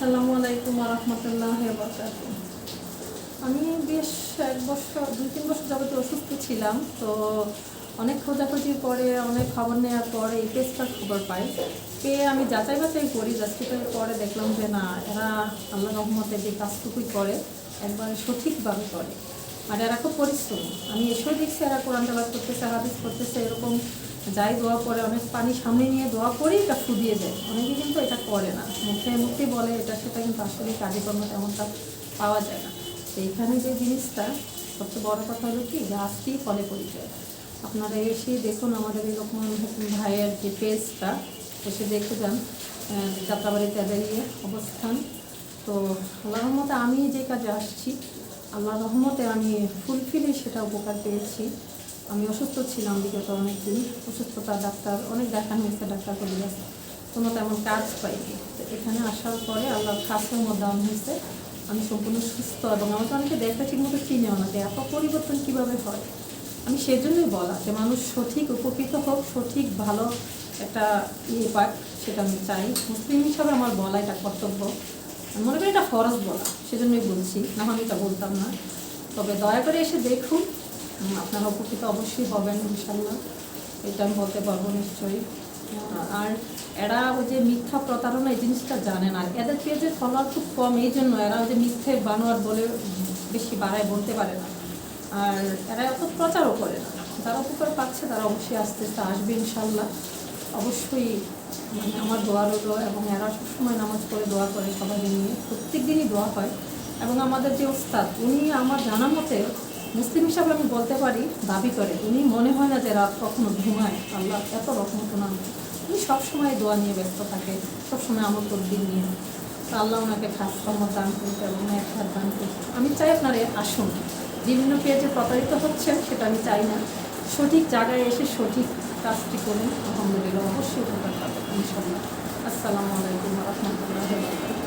আসসালামু আলাইকুম রহমতুল্লাহ আমি বেশ এক বছর, দুই তিন বছর যাবত অসুস্থ ছিলাম, তো অনেক খোঁজাখুঁজির পরে, অনেক খবর নেওয়ার পরে এই পেজটার খবর পাই। পেয়ে আমি যাচাই বাছাই করি, যাচাই পরে দেখলাম যে না, এরা আল্লাহ রহমতে যে কাজটুকুই করে, একবারে সঠিকভাবে করে। আর এরা খুব পরিশ্রম। আমি এসেও দেখছি এরা কোরআন করতেছে, হাদিস করতেছে, এরকম যাই দোয়া করে অনেক পানি সামনে নিয়ে দোয়া করেই এটা ফুদিয়ে যায় অনেকে কিন্তু এটা করে না। মুখে মুখে বলে, এটা সেটা কিন্তু আসলে কাজেকর্ম তেমনটা পাওয়া যায় না। এইখানে যে জিনিসটা, সবচেয়ে বড় কথা হলো কি গাছটি ফলে পরিচয়। আপনারা এসে দেখুন আমাদের এই হাকিম ভাইয়ের যে পেজটা, এসে দেখে যান যাত্রাবাড়ি দাঁড়িয়ে অবস্থান। তো আল্লাহ রহমতে আমি যে কাজে আসছি আল্লাহ রহমতে আমি ফুলফিলে সেটা উপকার পেয়েছি। আমি অসুস্থ ছিলাম বিগত অনেক দিন অসুস্থতা ডাক্তার, অনেক দেখানো হয়েছে ডাক্তার করে গেছে কোনো তেমন কাজ পাইনি। তো এখানে আসার পরে আল্লাহর খাসের মধ্যে হয়েছে। আমি সম্পূর্ণ সুস্থ এবং আমাকে অনেকে দেখে ঠিকমতো চিনেও না যে এত পরিবর্তন কীভাবে হয়। আমি সেজন্যই বলা যে মানুষ সঠিক, উপকৃত হোক, সঠিক, ভালো একটা ইয়ে পাক, সেটা আমি চাই। মুসলিম হিসাবে আমার বলা এটা কর্তব্য। মনে করি এটা ফরজ বলা। সেজন্যই বলছি। না আমি এটা বলতাম না। তবে দয়া করে এসে দেখুন আপনারা উপকৃত অবশ্যই হবেন ইনশাল্লাহ এটা আমি বলতে পারব নিশ্চয়ই। আর এরা ওই যে মিথ্যা প্রতারণা, এই জিনিসটা জানে না। আর এদের পেজে ফলোয়ার খুব কম, এই জন্য এরা ওই যে মিথ্যে বানোয়ার বলে বেশি বাড়ায়, বলতে পারে না। আর এরা এত প্রচারও করে না। যারা উপকার পাচ্ছে, তারা অবশ্যই আস্তে আস্তে আসবে ইনশাল্লাহ অবশ্যই মানে আমার দোয়া রইল এবং এরা সবসময় নামাজ পড়ে দোয়া করে সবাই নিয়ে। প্রত্যেক দিনই দোয়া হয়। এবং আমাদের যে ওস্তাদ, উনি আমার জানা মতে মুসলিম হিসাবে আমি বলতে পারি, দাবি করে। উনি মনে হয় না যে রাত কখনো ঘুমায়। আল্লাহ এত রকম নাম উনি সবসময় দোয়া নিয়ে ব্যস্ত থাকে, সবসময় আমল তদ্দিন নিয়ে। তো আল্লাহ ওনাকে খাস সম্মত দান করতে এবং এক হাত দান করতে আমি চাই আপনারা আসুন। বিভিন্ন পেজে প্রতারিত হচ্ছেন, সেটা আমি চাই না। সঠিক জায়গায় এসে সঠিক কাজটি করুন। আলহামদুলিল্লাহ, অবশ্যই উপকার পাবেন ইনশাল্লাহ আসসালামু আলাইকুম রহমতুল্লাহ